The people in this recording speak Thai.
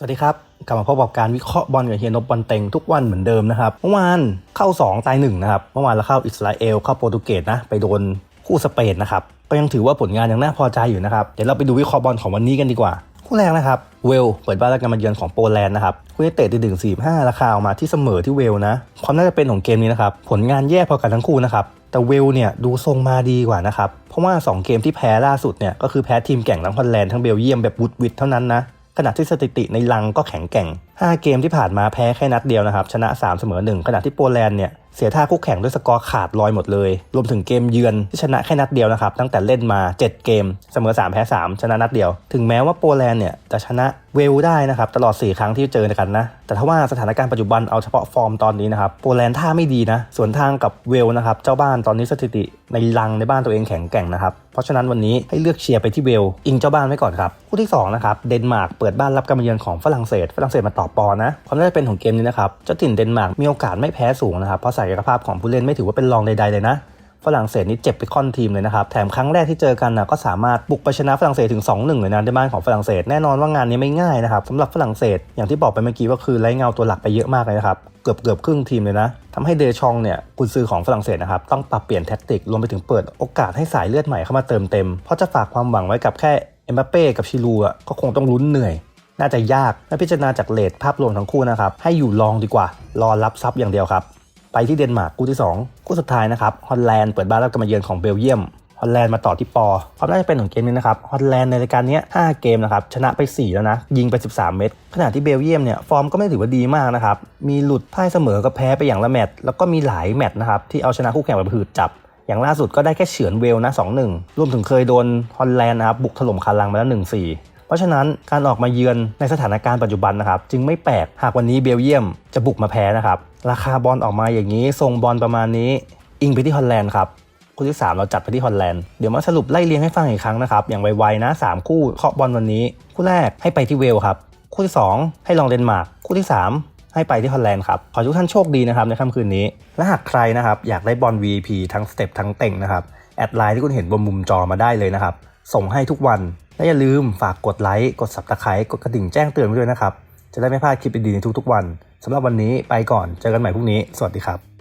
สวัสดีครับ กลับมาพบกับการวิเคราะห์บอลกับเฮียนบบอลเต็งทุกวันเหมือนเดิมนะครับเมื่อวานเข้า 2 ตาย1นะครับเมื่อวานเราเข้าอิสราเอลเข้าโปรตุเกสนะไปโดนคู่สเปนนะครับก็ยังถือว่าผลงานยังน่าพอใจอยู่นะครับเดี๋ยวเราไปดูวิเคราะห์บอลของวันนี้กันดีกว่า คู่แรกนะครับเวลเปิดบ้านรับการมาเยือนของโปแลนด์นะครับคู่นี้เตะตีถึง45ราคาออกมาที่เสมอที่เวลนะความน่าจะเป็นของเกมนี้นะครับผลงานแย่พอกันทั้งคู่นะครับแต่เวลเนี่ยดูทรงมาดีกว่านะครับเพราะว่า 2 เกมที่แพ้ล่าสุดเนี่ยก็คือแพ้ทีมแก่งทั้งฮอลแลนด์ทั้งเบลเยียมแบบวุดวิดเท่านั้นนะ ขณะที่สถิติในลังก็แข็งแกร่ง 5 เกมที่ผ่านมาแพ้แค่นัดเดียวนะครับ ชนะ 3 เสมอ 1 ขณะที่โปแลนด์เนี่ย เสียท่าคู่แข่งด้วยสกอร์ขาดลอยหมดเลย รวมถึงเกมเยือนที่ชนะแค่นัดเดียวนะครับ ตั้งแต่เล่นมา 7 เกม เสมอ 3 แพ้ 3 ชนะนัดเดียว ถึงแม้ว่าโปแลนด์เนี่ยจะชนะเวลได้นะครับตลอด 4 ครั้งที่เจอกันนะ แต่ถ้าว่าสถานการณ์ปัจจุบันเอาเฉพาะฟอร์มตอนนี้นะครับโปแลนด์ท่าไม่ดีนะส่วนทางกับเวลนะครับเจ้าบ้านตอนนี้สถิติในลังในบ้านตัวเองแข็งแกร่งนะครับเพราะฉะนั้นวันนี้ให้เลือกเชียร์ไปที่เวลอิงเจ้าบ้านไว้ก่อนครับคู่ที่2นะครับเดนมาร์กเปิดบ้านรับการมาเยือนของฝรั่งเศสฝรั่งเศสมาต่อปอนะความน่าจะเป็นของเกมนี้นะครับเจ้าถิ่นเดนมาร์กมีโอกาสไม่แพ้สูงนะครับเพราะศักยภาพของผู้เล่นไม่ถือว่าเป็นรองใดๆเลยนะ ฝรั่งเศสนี่เจ็บไปค่อนทีมเลยนะครับ แถมครั้งแรกที่เจอกันนะก็สามารถบุกไปชนะฝรั่งเศสถึง 2-1เลยนะในบ้านของฝรั่งเศสแน่นอนว่างานนี้ไม่ง่ายนะครับสำหรับฝรั่งเศสอย่างที่บอกไปเมื่อกี้ว่าคือไร้เงาตัวหลักไปเยอะมากเลยนะครับเกือบเกือบครึ่งทีมเลยนะทำให้เดชองเนี่ยกุนซือของฝรั่งเศสนะครับต้องปรับเปลี่ยนแท็กติกรวมไปถึงเปิดโอกาสให้สายเลือดใหม่เข้ามาเติมเต็มเพราะจะฝากความหวังไว้กับแค่เอ็มบัปเป้กับชิลูอะก็คงต้องลุ้นเหนื่อยน่าจะยากและพิจารณาจากเลทภาพรวมทั้งคู่นะครับ ให้อยู่รองดีกว่า รอรับซับอย่างเดียวครับ ไปที่เดนมาร์กคู่ที่ 2 คู่สุดท้ายนะครับฮอลแลนด์เปิดบ้านรับการมาเยือนของเบลเยียมฮอลแลนด์มาต่อที่ปอความน่าจะเป็นของเกมนี้นะครับฮอลแลนด์ในรายการนี้5เกมนะครับชนะไป 4 แล้วนะ ยิงไป 13 เม็ดขณะที่เบลเยียมเนี่ยฟอร์มก็ไม่ถือว่าดีมากนะครับ มีหลุดพ่ายเสมอก็แพ้ไปอย่างละแมตช์แล้วก็มีหลายแมตช์นะครับที่เอาชนะคู่แข่งแบบหืดจับ อย่างล่าสุดก็ได้แค่เฉือนเวลนะ2-1รวมถึงเคยโดนฮอลแลนด์นะครับบุกถล่มคารังมาแล้ว1-4 เพราะฉะนั้นการออกมาเยือนในสถานการณ์ปัจจุบันนะครับ จึงไม่แปลกหากวันนี้เบลเยียมจะบุกมาแพ้นะครับ ราคาบอลออกมาอย่างนี้ทรงบอลประมาณนี้ อิงไปที่ฮอลแลนด์ครับคู่ที่ 3 เราจัดไปที่ฮอลแลนด์ เดี๋ยวมาสรุปไล่เรียงให้ฟังอีกครั้งนะครับ อย่างไวๆนะ 3 คู่เคาะบอลวันนี้ คู่แรกให้ไปที่เวลครับ คู่ที่ 2 ให้ลองเดนมาร์กคู่ที่ 3 ให้ไปที่ฮอลแลนด์ครับ ขอให้ทุกท่านโชคดีนะครับในค่ำคืนนี้ และหากใครนะครับอยากได้บอล VIP ทั้งสเต็ปทั้งเต่งนะครับ แอดไลน์ที่คุณเห็นบนมุมจอมาได้เลยนะครับ ส่งให้ทุกวัน และอย่าลืมฝากกดไลค์กด subscribe กดกระดิ่งแจ้งเตือนไว้ด้วยนะครับ จะได้ไม่พลาดคลิปดีๆในทุกๆวันสำหรับวันนี้ไปก่อนเจอกันใหม่พรุ่งนี้ สวัสดีครับ